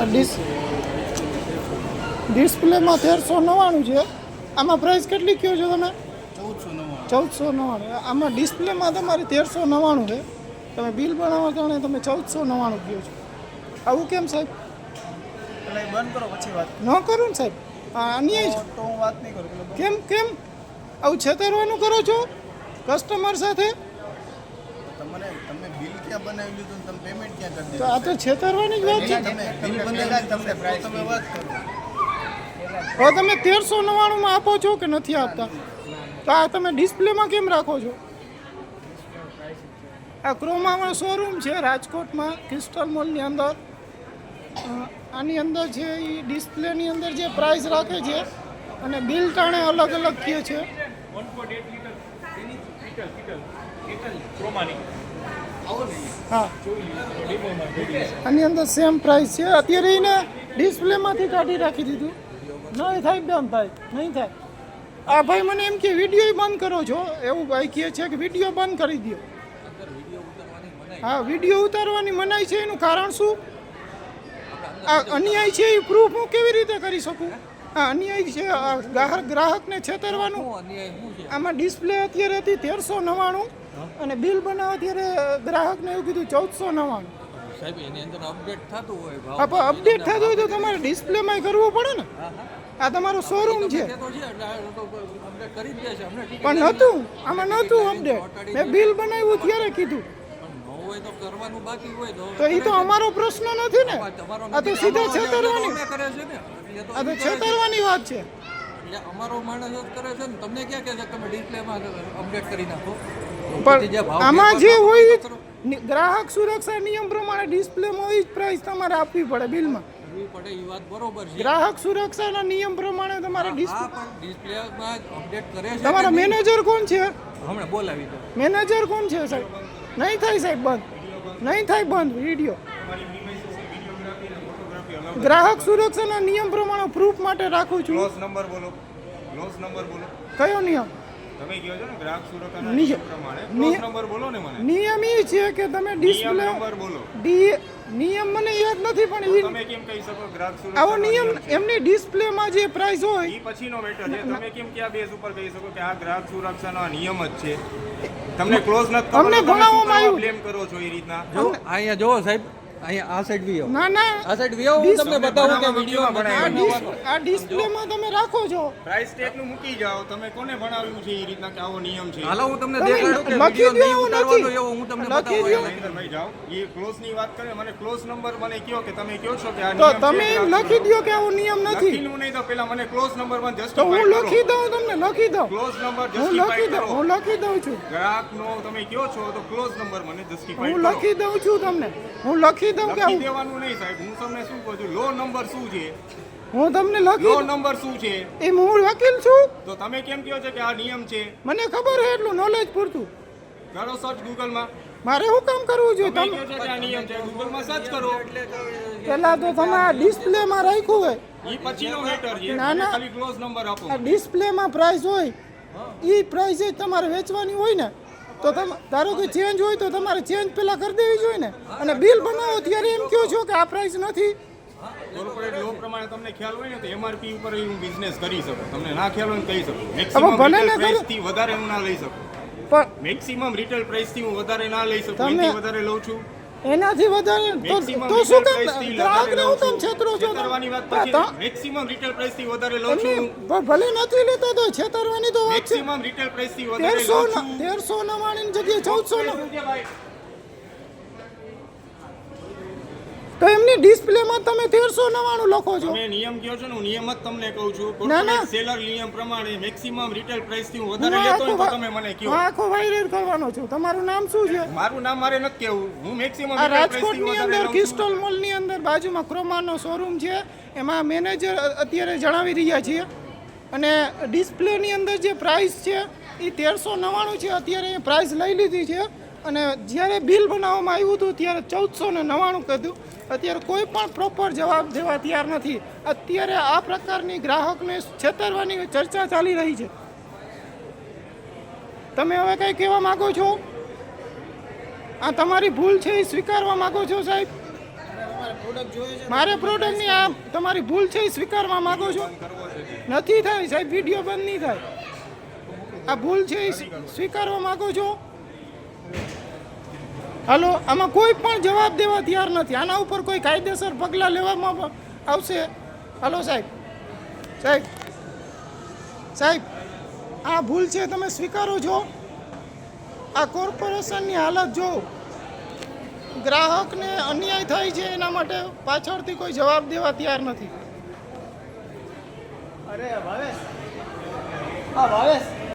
Dis ડિસ્પ્લેમાં તેરસો નવ્વાણું છે. આમાં પ્રાઇસ કેટલી કહો છો તમે? ચૌદસો નવ્વાણું. આમાં ડિસ્પ્લેમાં તમારે તેરસો નવ્વાણું છે. તમે બિલ બનાવવા કારણે તમે ચૌદસો નવ્વાણું કહો છો. આવું કેમ સાહેબ? બંધ કરો પછી વાત ન કરું ને સાહેબ. અન્યાય છે. તો હું વાત નહીં કરું કેમ કેમ? આવું છેતરવાનું કરો છો? કસ્ટમર સાથે? તમે બિલ ક્યાં બનાવી લીધું તમે પેમેન્ટ ક્યાં કરી તો આ તો છેતરવાની જ વાત છે. તમે બિલ બનાવી તમને પ્રાઇસ તમે વાત કરો. હવે તમે તેરસો નવ્વાણુંમાં આપો છો કે નથી આપતા? તો આ તમે ડિસ્પ્લેમાં કેમ રાખો છો? આ ક્રોમામાં શોરૂમ છે રાજકોટમાં ક્રિસ્ટલ મોલની અંદર. આની અંદર છે એ ડિસ્પ્લેની અંદર જે પ્રાઇસ રાખે છે અને બિલ ટાણે અલગ અલગ કહે છે. હા. આની અંદર સેમ પ્રાઇસ છે. અત્યારે એને ડિસ્પ્લેમાંથી કાઢી રાખી દીધું. નહીં થાય બેન ભાઈ નહીં થાય. આ ભાઈ મને એમ કે વીડિયો બંધ કરો છો. એવું ભાઈ કહે છે કે વીડિયો બંધ કરી દો હા વીડિયો ઉતારવાની મનાઈ છે. એનું કારણ શું? આ અન્યાય છે એ પ્રૂફ હું કેવી રીતે કરી શકું? આ અન્યાય છે આ ગ્રાહક ગ્રાહકને છેતરવાનું. આમાં ડિસ્પ્લે અત્યારે હતી તેરસો નવ્વાણું અને બિલ બનાવવા ત્યારે ગ્રાહકને એવું કીધું ચૌદસો નવ્વાણું. સાહેબ એની અંદર અપડેટ થતું હોય ભાવ અપડેટ થતું હોય તો તમારે ડિસ્પ્લેમાં કરવું પડે ને. આ તમારો શોરૂમ છે. પણ નહોતું આમાં નહોતું અપડેટ મેં બિલ બનાવ્યું ત્યારે કીધું. હોય તો કરવાનું બાકી હોય તો તો એ તો અમારો પ્રશ્ન નથી ને? આ તો સીધા છેતરવાની. કરે છે ને. આ તો. છેતરવાની વાત છે. એટલે અમારો માણસ જ કરે છે ને. તમને ક્યાં કહે છે તમે ડિસ્પ્લેમાં અપડેટ કરી નાખો? પણ આમાં જે હોય ગ્રાહક સુરક્ષા નિયમ પ્રમાણે ડિસ્પ્લેમાં હોય જ પ્રાઇસ તમારે આપવી પડે બિલમાં. પડે એ વાત બરોબર છે. ગ્રાહક સુરક્ષાના નિયમ પ્રમાણે તમારે ડિસ્પ્લે ડિસ્પ્લેમાં અપડેટ કરે છે તમારા મેનેજર કોણ છે? હમણાં બોલાવી દો. મેનેજર કોણ છે સાહેબ? નહીં થાય સાહેબ બંધ. નહીં થાય બંધ વીડિયો. ગ્રાહક સુરક્ષાના નિયમ પ્રમાણે પ્રૂફ માટે રાખું છું. નંબર બોલો. નંબર બોલો. કયો નિયમ? તમે કહો છો ને ગ્રાહક સુરક્ષાના નિયમ. નિયમ પ્રમાણે ક્લોઝ નંબર બોલો ને મને. નિયમ એ છે કે તમે નિયમ ડિસ્પ્લે નંબર બોલો. ડી નિયમ મને યાદ નથી પણ એ તમે કેમ કહી શકો ગ્રાહક આવો નિયમ એમની ડિસ્પ્લેમાં જે પ્રાઇસ હોય એ પછીનો મેટર છે. તમે કેમ ક્યાં બેઝ ઉપર કહી શકો કે આ ગ્રાહક સુરક્ષાનો નિયમ જ છે? તમને ક્લોઝ નથી અમને ભણાવવામાં આવ્યું. બ્લેમ કરો છો એ રીતના? જો અહીંયા જોવો સાહેબ અહીંયા આ સાઈડ વી ના ના. આ સાઈડ વી હું તમને બતાવું કે વિડિયો આ ડિસ- આ ડિસ્પ્લેમાં તમે રાખો છો. પ્રાઇસ ટેગનું મૂકી જાઓ. તમે કોને ભણાવ્યું છે એ રીતના કે આવો નિયમ છે? હાલો હું તમને દેખાડું કે લખી દ્યો નહીં ઉતારવાનો એવો હું તમને બતાવું ભાઈ જાઓ. એ ક્લોઝની વાત કરે. મને ક્લોઝ નંબર મને કયો કે તમે કયો છો કે આ નિયમ છે તમે એમ લખી દો કે આવો નિયમ નથી. લખીનું નહીં તો પેલા મને ક્લોઝ નંબરમાં તો હું લખી દઉં તમને લખી દઉં. ક્લોઝ નંબર જસ્ટિફાઈ કરો. હું લખી દઉં છું. ગ્રાહક નો તમે કયો છો તો ક્લોઝ નંબર મને જસ્ટિફાઈ હું લખી દઉં છું તમને. હું લખી દઉં કે લખી દેવાનું નહીં સાહેબ. હું તમને શું કહું છું? લો નંબર શું છે? હું તમને લો નંબર શું છે? એ હું વકીલ છું. તો તમે કેમ કહો છો કે આ નિયમ છે? મને ખબર હોય એટલું નોલેજ પૂરતું. કરો સર્ચ ગૂગલમાં મારે શું કામ કરવું જોઈએ? તમે તમે કહો છો કે આ નિયમ છે? ગૂગલમાં સર્ચ કરો. પહેલા તો તમે આ ડિસ્પ્લેમાં રાખ્યું હોય. ઈ પછીનો મેટર છે. ના, ના. ખાલી ક્લોઝ નંબર આપો. આ ડિસ્પ્લેમાં પ્રાઇસ હોય. એ પ્રાઇસ જ તમારે વેચવાની હોય ને. તો તમે ધારો કે ચેન્જ હોય તો તમારે ચેન્જ પેલા કરી દેવી જોઈએ ને. અને બિલ બનાવો ત્યારે એમ કહો છો કે આ પ્રાઇસ નથી. કોર્પોરેટ લો પ્રમાણે તમને ખ્યાલ હોય ને તો એમઆરપી ઉપર હું બિઝનેસ કરી શકું. તમને ના ખ્યાલ હોય ને કહી શકું. મેક્સિમમ ભલે રિટેલ પ્રાઇસથી વધારે હું ના લઈ શકું. પણ મેક્સિમમ રિટેલ પ્રાઇસથી હું વધારે ના લઈ શકું. તમે- વધારે લઉં છું. એનાથી વધારે તો શું કામ? ગ્રાહકને હું કામ છેતરો છો? મેક્સિમમ રિટેલ પ્રાઇસથી વધારે લઉં છું. ભલે નથી લેતા તો છેતરવાની તો વાત છે. મેક્સિમમ રિટેલ પ્રાઇસથી વધારે તેરસો લઉં છું. તેરસો નવ્વાણું જગ્યાએ ચૌદસો તો એમની ડિસ્પ્લેમાં તમે તેરસો નવાણું લખો છો. તમે નિયમ કહો છો ને હું નિયમ જ તમને કહું છું. ના, ના. સેલર નિયમ પ્રમાણે મેક્સિમમ રિટેલ પ્રાઇસથી હું વધારે લેતો હોય તો તમે મને કહો. આખો વાયરલ કરવાનો છું. તમારું નામ શું છે? મારું નામ મારે નથી કેવું હું મેક્સિમમ રાજકોટની અંદર લઉં મોલની અંદર બાજુમાં ક્રોમાનો શોરૂમ છે. એમાં મેનેજર અત્યારે જણાવી રહ્યા છીએ અને ડિસ્પ્લેની અંદર જે પ્રાઇસ છે એ તેરસો નવ્વાણું છે. અત્યારે એ પ્રાઇસ લઈ લીધી છે. અને જ્યારે બિલ બનાવવામાં આવ્યું હતું ત્યારે ચૌદસો ને નવ્વાણું કીધું. અત્યારે કોઈ પણ પ્રોપર જવાબ દેવા તૈયાર નથી. અત્યારે આ પ્રકારની ગ્રાહકને છેતરવાની ચર્ચા ચાલી રહી છે. તમે હવે કંઈ કહેવા માગો છો? આ તમારી ભૂલ છે એ સ્વીકારવા માગો છો, સાહેબ? મારે પ્રોડક્ટની આ તમારી ભૂલ છે એ સ્વીકારવા માંગો છો? નથી થાય, સાહેબ, વીડિયો બંધ નહીં થાય. આ ભૂલ છે એ સ્વીકારવા માગો છો? હાલો, આમાં કોઈ પણ જવાબ દેવા તૈયાર નથી. આના ઉપર કોઈ કાયદેસર પગલાં લેવામાં આવશે? હાલો, સાહેબ. સાહેબ. સાહેબ, આ ભૂલ છે, તમે સ્વીકારો છો? આ કોર્પોરેશનની હાલત જો ગ્રાહકને અન્યાય થાય છે, એના માટે પાછળથી કોઈ જવાબ દેવા તૈયાર નથી. અરે, ભાવેશ. હા, ભાવેશ.